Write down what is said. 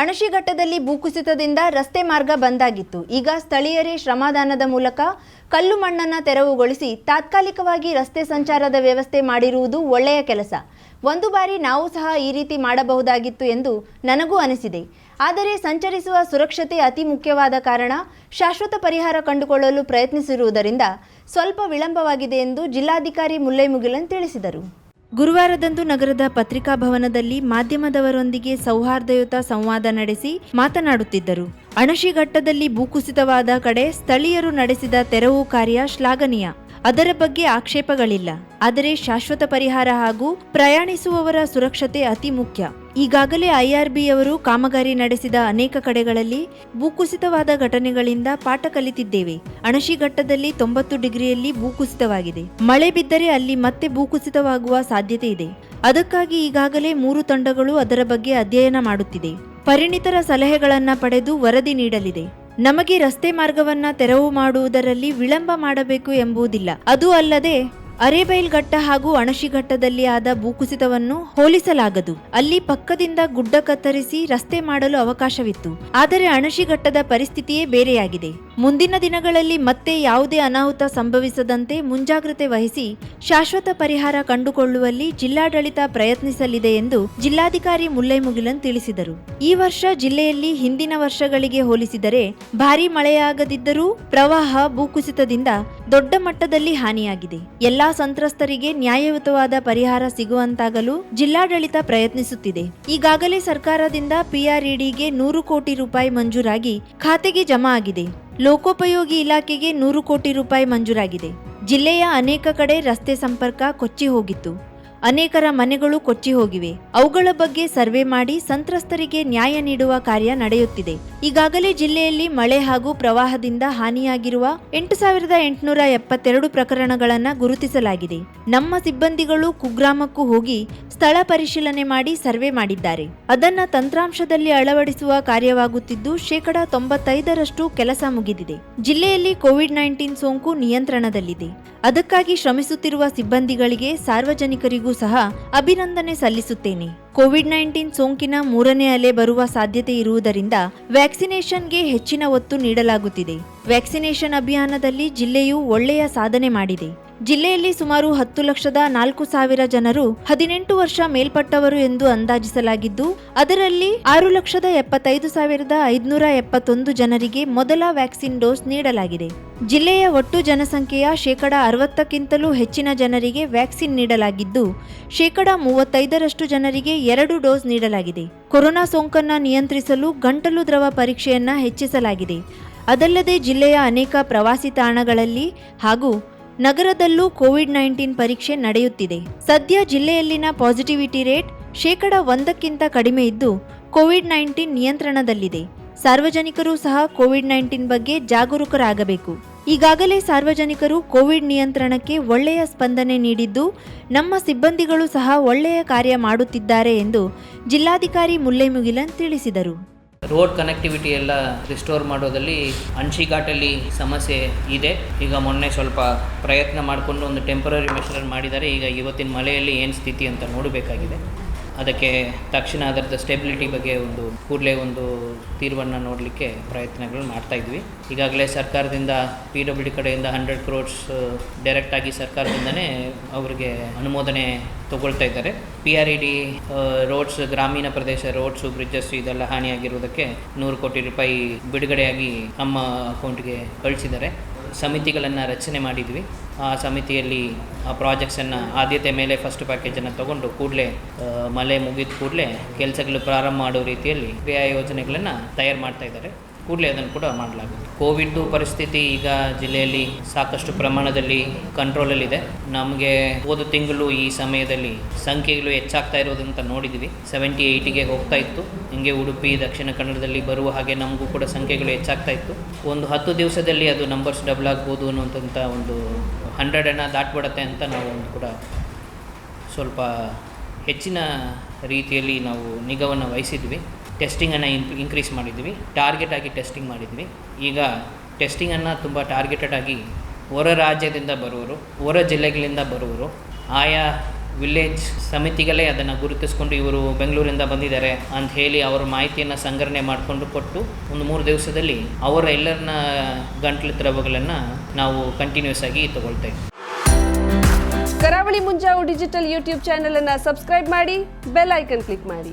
ಅಣಶಿಘಟ್ಟದಲ್ಲಿ ಭೂಕುಸಿತದಿಂದ ರಸ್ತೆ ಮಾರ್ಗ ಬಂದಾಗಿತ್ತು. ಈಗ ಸ್ಥಳೀಯರೇ ಶ್ರಮದಾನದ ಮೂಲಕ ಕಲ್ಲು ಮಣ್ಣನ್ನು ತೆರವುಗೊಳಿಸಿ ತಾತ್ಕಾಲಿಕವಾಗಿ ರಸ್ತೆ ಸಂಚಾರದ ವ್ಯವಸ್ಥೆ ಮಾಡಿರುವುದು ಒಳ್ಳೆಯ ಕೆಲಸ. ಒಂದು ಬಾರಿ ನಾವು ಸಹ ಈ ರೀತಿ ಮಾಡಬಹುದಾಗಿತ್ತು ಎಂದು ನನಗೂ ಅನಿಸಿದೆ. ಆದರೆ ಸಂಚರಿಸುವ ಸುರಕ್ಷತೆ ಅತಿ ಮುಖ್ಯವಾದ ಕಾರಣ ಶಾಶ್ವತ ಪರಿಹಾರ ಕಂಡುಕೊಳ್ಳಲು ಪ್ರಯತ್ನಿಸಿರುವುದರಿಂದ ಸ್ವಲ್ಪ ವಿಳಂಬವಾಗಿದೆ ಎಂದು ಜಿಲ್ಲಾಧಿಕಾರಿ ಮುಲ್ಲೈ ಮುಗಿಲನ್ ತಿಳಿಸಿದರು. ಗುರುವಾರದಂದು ನಗರದ ಪತ್ರಿಕಾ ಭವನದಲ್ಲಿ ಮಾಧ್ಯಮದವರೊಂದಿಗೆ ಸೌಹಾರ್ದಯುತ ಸಂವಾದ ನಡೆಸಿ ಮಾತನಾಡುತ್ತಿದ್ದರು. ಅಣಶಿಘಟ್ಟದಲ್ಲಿ ಭೂಕುಸಿತವಾದ ಕಡೆ ಸ್ಥಳೀಯರು ನಡೆಸಿದ ತೆರವು ಕಾರ್ಯ ಶ್ಲಾಘನೀಯ. ಅದರ ಬಗ್ಗೆ ಆಕ್ಷೇಪಗಳಿಲ್ಲ. ಆದರೆ ಶಾಶ್ವತ ಪರಿಹಾರ ಹಾಗೂ ಪ್ರಯಾಣಿಸುವವರ ಸುರಕ್ಷತೆ ಅತಿ ಮುಖ್ಯ. ಈಗಾಗಲೇ ಐಆರ್ಬಿಯವರು ಕಾಮಗಾರಿ ನಡೆಸಿದ ಅನೇಕ ಕಡೆಗಳಲ್ಲಿ ಭೂಕುಸಿತವಾದ ಘಟನೆಗಳಿಂದ ಪಾಠ ಕಲಿತಿದ್ದೇವೆ. ಅಣಶಿಘಟ್ಟದಲ್ಲಿ ತೊಂಬತ್ತು ಡಿಗ್ರಿಯಲ್ಲಿ ಭೂಕುಸಿತವಾಗಿದೆ. ಮಳೆ ಬಿದ್ದರೆ ಅಲ್ಲಿ ಮತ್ತೆ ಭೂಕುಸಿತವಾಗುವ ಸಾಧ್ಯತೆ ಇದೆ. ಅದಕ್ಕಾಗಿ ಈಗಾಗಲೇ ಮೂರು ತಂಡಗಳು ಅದರ ಬಗ್ಗೆ ಅಧ್ಯಯನ ಮಾಡುತ್ತಿದೆ. ಪರಿಣಿತರ ಸಲಹೆಗಳನ್ನು ಪಡೆದು ವರದಿ ನೀಡಲಿದೆ. ನಮಗೆ ರಸ್ತೆ ಮಾರ್ಗವನ್ನ ತೆರವು ಮಾಡುವುದರಲ್ಲಿ ವಿಳಂಬ ಮಾಡಬೇಕು ಎಂಬುದಿಲ್ಲ. ಅದು ಅಲ್ಲದೆ ಅರೇಬೈಲ್ಘಟ್ಟ ಹಾಗೂ ಅಣಶಿಘಟ್ಟದಲ್ಲಿ ಆದ ಭೂಕುಸಿತವನ್ನು ಹೋಲಿಸಲಾಗದು. ಅಲ್ಲಿ ಪಕ್ಕದಿಂದ ಗುಡ್ಡ ಕತ್ತರಿಸಿ ರಸ್ತೆ ಮಾಡಲು ಅವಕಾಶವಿತ್ತು. ಆದರೆ ಅಣಶಿಘಟ್ಟದ ಪರಿಸ್ಥಿತಿಯೇ ಬೇರೆಯಾಗಿದೆ. ಮುಂದಿನ ದಿನಗಳಲ್ಲಿ ಮತ್ತೆ ಯಾವುದೇ ಅನಾಹುತ ಸಂಭವಿಸದಂತೆ ಮುಂಜಾಗ್ರತೆ ವಹಿಸಿ ಶಾಶ್ವತ ಪರಿಹಾರ ಕಂಡುಕೊಳ್ಳುವಲ್ಲಿ ಜಿಲ್ಲಾಡಳಿತ ಪ್ರಯತ್ನಿಸಲಿದೆ ಎಂದು ಜಿಲ್ಲಾಧಿಕಾರಿ ಮುಲ್ಲೈ ಮುಗಿಲನ್ ತಿಳಿಸಿದರು. ಈ ವರ್ಷ ಜಿಲ್ಲೆಯಲ್ಲಿ ಹಿಂದಿನ ವರ್ಷಗಳಿಗೆ ಹೋಲಿಸಿದರೆ ಭಾರೀ ಮಳೆಯಾಗದಿದ್ದರೂ ಪ್ರವಾಹ ಭೂಕುಸಿತದಿಂದ ದೊಡ್ಡ ಮಟ್ಟದಲ್ಲಿ ಹಾನಿಯಾಗಿದೆ. ಎಲ್ಲಾ ಸಂತ್ರಸ್ತರಿಗೆ ನ್ಯಾಯಯುತವಾದ ಪರಿಹಾರ ಸಿಗುವಂತಾಗಲು ಜಿಲ್ಲಾಡಳಿತ ಪ್ರಯತ್ನಿಸುತ್ತಿದೆ. ಈಗಾಗಲೇ ಸರ್ಕಾರದಿಂದ ಪಿಆರ್ಇಡಿಗೆ ನೂರು ಕೋಟಿ ರೂಪಾಯಿ ಮಂಜೂರಾಗಿ ಖಾತೆಗೆ ಜಮಾ ಆಗಿದೆ. ಲೋಕೋಪಯೋಗಿ ಇಲಾಖೆಗೆ ನೂರು ಕೋಟಿ ರೂಪಾಯಿ ಮಂಜೂರಾಗಿದೆ. ಜಿಲ್ಲೆಯ ಅನೇಕ ಕಡೆ ರಸ್ತೆ ಸಂಪರ್ಕ ಕೊಚ್ಚಿ ಹೋಗಿತ್ತು. ಅನೇಕರ ಮನೆಗಳು ಕೊಚ್ಚಿ ಹೋಗಿವೆ. ಅವುಗಳ ಬಗ್ಗೆ ಸರ್ವೆ ಮಾಡಿ ಸಂತ್ರಸ್ತರಿಗೆ ನ್ಯಾಯ ನೀಡುವ ಕಾರ್ಯ ನಡೆಯುತ್ತಿದೆ. ಈಗಾಗಲೇ ಜಿಲ್ಲೆಯಲ್ಲಿ ಮಳೆ ಹಾಗೂ ಪ್ರವಾಹದಿಂದ ಹಾನಿಯಾಗಿರುವ ಎಂಟು ಸಾವಿರದ ಎಂಟುನೂರ ಎಪ್ಪತ್ತೆರಡು ಪ್ರಕರಣಗಳನ್ನು ಗುರುತಿಸಲಾಗಿದೆ. ನಮ್ಮ ಸಿಬ್ಬಂದಿಗಳು ಕುಗ್ರಾಮಕ್ಕೂ ಹೋಗಿ ಸ್ಥಳ ಪರಿಶೀಲನೆ ಮಾಡಿ ಸರ್ವೆ ಮಾಡಿದ್ದಾರೆ. ಅದನ್ನ ತಂತ್ರಾಂಶದಲ್ಲಿ ಅಳವಡಿಸುವ ಕಾರ್ಯವಾಗುತ್ತಿದ್ದು ಶೇಕಡಾ ತೊಂಬತ್ತೈದರಷ್ಟು ಕೆಲಸ ಮುಗಿದಿದೆ. ಜಿಲ್ಲೆಯಲ್ಲಿ ಕೋವಿಡ್ ನೈನ್ಟೀನ್ ಸೋಂಕು ನಿಯಂತ್ರಣದಲ್ಲಿದೆ. ಅದಕ್ಕಾಗಿ ಶ್ರಮಿಸುತ್ತಿರುವ ಸಿಬ್ಬಂದಿಗಳಿಗೆ ಸಾರ್ವಜನಿಕರಿಗೂ ಸಹ ಅಭಿನಂದನೆ ಸಲ್ಲಿಸುತ್ತೇನೆ. ಕೋವಿಡ್ ನೈನ್ಟೀನ್ ಸೋಂಕಿನ ಮೂರನೇ ಅಲೆ ಬರುವ ಸಾಧ್ಯತೆ ಇರುವುದರಿಂದ ವ್ಯಾಕ್ಸಿನೇಷನ್ಗೆ ಹೆಚ್ಚಿನ ಒತ್ತು ನೀಡಲಾಗುತ್ತಿದೆ. ವ್ಯಾಕ್ಸಿನೇಷನ್ ಅಭಿಯಾನದಲ್ಲಿ ಜಿಲ್ಲೆಯು ಒಳ್ಳೆಯ ಸಾಧನೆ ಮಾಡಿದೆ. ಜಿಲ್ಲೆಯಲ್ಲಿ ಸುಮಾರು ಹತ್ತು ಲಕ್ಷದ ನಾಲ್ಕು ಸಾವಿರ ಜನರು ಹದಿನೆಂಟು ವರ್ಷ ಮೇಲ್ಪಟ್ಟವರು ಎಂದು ಅಂದಾಜಿಸಲಾಗಿದ್ದು, ಅದರಲ್ಲಿ ಆರು ಲಕ್ಷದ ಎಪ್ಪತ್ತೈದು ಸಾವಿರದ ಐದುನೂರ ಎಪ್ಪತ್ತೊಂದು ಜನರಿಗೆ ಮೊದಲ ವ್ಯಾಕ್ಸಿನ್ ಡೋಸ್ ನೀಡಲಾಗಿದೆ. ಜಿಲ್ಲೆಯ ಒಟ್ಟು ಜನಸಂಖ್ಯೆಯ ಶೇಕಡ ಅರವತ್ತಕ್ಕಿಂತಲೂ ಹೆಚ್ಚಿನ ಜನರಿಗೆ ವ್ಯಾಕ್ಸಿನ್ ನೀಡಲಾಗಿದ್ದು, ಶೇಕಡ ಮೂವತ್ತೈದರಷ್ಟು ಜನರಿಗೆ ಎರಡು ಡೋಸ್ ನೀಡಲಾಗಿದೆ. ಕೊರೋನಾ ಸೋಂಕನ್ನು ನಿಯಂತ್ರಿಸಲು ಗಂಟಲು ದ್ರವ ಪರೀಕ್ಷೆಯನ್ನ ಹೆಚ್ಚಿಸಲಾಗಿದೆ. ಅದಲ್ಲದೆ ಜಿಲ್ಲೆಯ ಅನೇಕ ಪ್ರವಾಸಿ ತಾಣಗಳಲ್ಲಿ ಹಾಗೂ ನಗರದಲ್ಲೂ ಕೋವಿಡ್ ನೈನ್ಟೀನ್ ಪರೀಕ್ಷೆ ನಡೆಯುತ್ತಿದೆ. ಸದ್ಯ ಜಿಲ್ಲೆಯಲ್ಲಿನ ಪಾಸಿಟಿವಿಟಿ ರೇಟ್ ಶೇಕಡ ಒಂದಕ್ಕಿಂತ ಕಡಿಮೆ ಇದ್ದು ಕೋವಿಡ್ ನೈನ್ಟೀನ್ ನಿಯಂತ್ರಣದಲ್ಲಿದೆ. ಸಾರ್ವಜನಿಕರು ಸಹ ಕೋವಿಡ್ ನೈನ್ಟೀನ್ ಬಗ್ಗೆ ಜಾಗರೂಕರಾಗಬೇಕು. ಈಗಾಗಲೇ ಸಾರ್ವಜನಿಕರು ಕೋವಿಡ್ ನಿಯಂತ್ರಣಕ್ಕೆ ಒಳ್ಳೆಯ ಸ್ಪಂದನೆ ನೀಡಿದ್ದು, ನಮ್ಮ ಸಿಬ್ಬಂದಿಗಳು ಸಹ ಒಳ್ಳೆಯ ಕಾರ್ಯ ಮಾಡುತ್ತಿದ್ದಾರೆ ಎಂದು ಜಿಲ್ಲಾಧಿಕಾರಿ ಮುಲ್ಲೈ ಮುಗಿಲನ್ ತಿಳಿಸಿದರು. ರೋಡ್ ಕನೆಕ್ಟಿವಿಟಿ ಎಲ್ಲ ರಿಸ್ಟೋರ್ ಮಾಡೋದಲ್ಲಿ ಅನ್ಶಿಘಾಟಲ್ಲಿ ಸಮಸ್ಯೆ ಇದೆ. ಈಗ ಮೊನ್ನೆ ಸ್ವಲ್ಪ ಪ್ರಯತ್ನ ಮಾಡಿಕೊಂಡು ಒಂದು ಟೆಂಪರರಿ ಮೆಷರ್ ಮಾಡಿದ್ದಾರೆ. ಈಗ ಇವತ್ತಿನ ಮಳೆಯಲ್ಲಿ ಏನು ಸ್ಥಿತಿ ಅಂತ ನೋಡಬೇಕಾಗಿದೆ. ಅದಕ್ಕೆ ತಕ್ಷಣ ಅದರದ ಸ್ಟೆಬಿಲಿಟಿ ಬಗ್ಗೆ ಒಂದು, ಕೂಡಲೇ ಒಂದು ತೀರ್ವನ್ನು ನೋಡಲಿಕ್ಕೆ ಪ್ರಯತ್ನಗಳು ಮಾಡ್ತಾ ಇದ್ವಿ. ಈಗಾಗಲೇ ಸರ್ಕಾರದಿಂದ ಪಿ ಡಬ್ಲ್ಯೂ ಡಿ ಕಡೆಯಿಂದ ಹಂಡ್ರೆಡ್ ಕ್ರೋಡ್ಸ್ ಡೈರೆಕ್ಟಾಗಿ ಸರ್ಕಾರದಿಂದನೇ ಅವರಿಗೆ ಅನುಮೋದನೆ ತಗೊಳ್ತಾ ಇದ್ದಾರೆ. P R E D roads ಗ್ರಾಮೀಣ ಪ್ರದೇಶ ರೋಡ್ಸು ಬ್ರಿಡ್ಜಸ್ ಇದೆಲ್ಲ ಹಾನಿಯಾಗಿರುವುದಕ್ಕೆ ನೂರು ಕೋಟಿ ರೂಪಾಯಿ ಬಿಡುಗಡೆಯಾಗಿ ನಮ್ಮ ಅಕೌಂಟ್ಗೆ ಕಳಿಸಿದ್ದಾರೆ. ಸಮಿತಿಗಳನ್ನು ರಚನೆ ಮಾಡಿದ್ವಿ. ಆ ಸಮಿತಿಯಲ್ಲಿ ಆ ಪ್ರಾಜೆಕ್ಟ್ಸನ್ನು ಆದ್ಯತೆ ಮೇಲೆ ಫಸ್ಟ್ ಪ್ಯಾಕೇಜನ್ನು ತಗೊಂಡು ಕೂಡಲೇ ಮಳೆ ಮುಗಿದ ಕೂಡಲೇ ಕೆಲಸಗಳು ಪ್ರಾರಂಭ ಮಾಡೋ ರೀತಿಯಲ್ಲಿ ಕ್ರಿಯಾ ಯೋಜನೆಗಳನ್ನು ತಯಾರು ಮಾಡ್ತಾ ಇದ್ದಾರೆ. ಕೂಡಲೇ ಅದನ್ನು ಕೂಡ ಮಾಡಲಾಗುತ್ತೆ. ಕೋವಿಡ್ ಪರಿಸ್ಥಿತಿ ಈಗ ಜಿಲ್ಲೆಯಲ್ಲಿ ಸಾಕಷ್ಟು ಪ್ರಮಾಣದಲ್ಲಿ ಕಂಟ್ರೋಲಲ್ಲಿದೆ. ನಮಗೆ ಹೋದ ತಿಂಗಳು ಈ ಸಮಯದಲ್ಲಿ ಸಂಖ್ಯೆಗಳು ಹೆಚ್ಚಾಗ್ತಾ ಇರೋದಂತ ನೋಡಿದ್ವಿ. ಸೆವೆಂಟಿ ಏಯ್ಟಿಗೆ ಹೋಗ್ತಾ ಇತ್ತು. ಹಿಂಗೆ ಉಡುಪಿ, ದಕ್ಷಿಣ ಕನ್ನಡದಲ್ಲಿ ಬರುವ ಹಾಗೆ ನಮಗೂ ಕೂಡ ಸಂಖ್ಯೆಗಳು ಹೆಚ್ಚಾಗ್ತಾ ಇತ್ತು. ಒಂದು ಹತ್ತು ದಿವಸದಲ್ಲಿ ಅದು ನಂಬರ್ಸ್ ಡಬಲ್ ಆಗ್ಬೋದು ಅನ್ನುವಂಥ ಒಂದು ಹಂಡ್ರೆಡನ್ನು ದಾಟ್ಬಿಡತ್ತೆ ಅಂತ ನಾವು ಒಂದು ಕೂಡ ಸ್ವಲ್ಪ ಹೆಚ್ಚಿನ ರೀತಿಯಲ್ಲಿ ನಾವು ನಿಗಾವನ್ನು ವಹಿಸಿದ್ವಿ. ಟೆಸ್ಟಿಂಗನ್ನು ಇನ್ಕ್ರೀಸ್ ಮಾಡಿದ್ವಿ. ಟಾರ್ಗೆಟ್ ಆಗಿ ಟೆಸ್ಟಿಂಗ್ ಮಾಡಿದ್ವಿ. ಈಗ ಟೆಸ್ಟಿಂಗನ್ನು ತುಂಬ ಟಾರ್ಗೆಟೆಡ್ ಆಗಿ ಹೊರ ರಾಜ್ಯದಿಂದ ಬರುವರು ಹೊರ ಜಿಲ್ಲೆಗಳಿಂದ ಬರುವರು ಆಯಾ ವಿಲೇಜ್ ಸಮಿತಿಗಳೇ ಅದನ್ನು ಗುರುತಿಸ್ಕೊಂಡು ಇವರು ಬೆಂಗಳೂರಿಂದ ಬಂದಿದ್ದಾರೆ ಅಂತ ಹೇಳಿ ಅವರ ಮಾಹಿತಿಯನ್ನು ಸಂಗ್ರಹಣೆ ಮಾಡಿಕೊಂಡು ಕೊಟ್ಟು ಒಂದು ಮೂರು ದಿವಸದಲ್ಲಿ ಅವರ ಎಲ್ಲರನ್ನ ಗಂಟ್ಲು ದ್ರವಗಳನ್ನು ನಾವು ಕಂಟಿನ್ಯೂಸ್ ಆಗಿ ತಗೊಳ್ತೇವೆ Karavali Munjavu digital YouTube channel ಅನ್ನು ಸಬ್ಸ್ಕ್ರೈಬ್ ಮಾಡಿ, ಬೆಲ್ ಐಕನ್ ಕ್ಲಿಕ್ ಮಾಡಿ.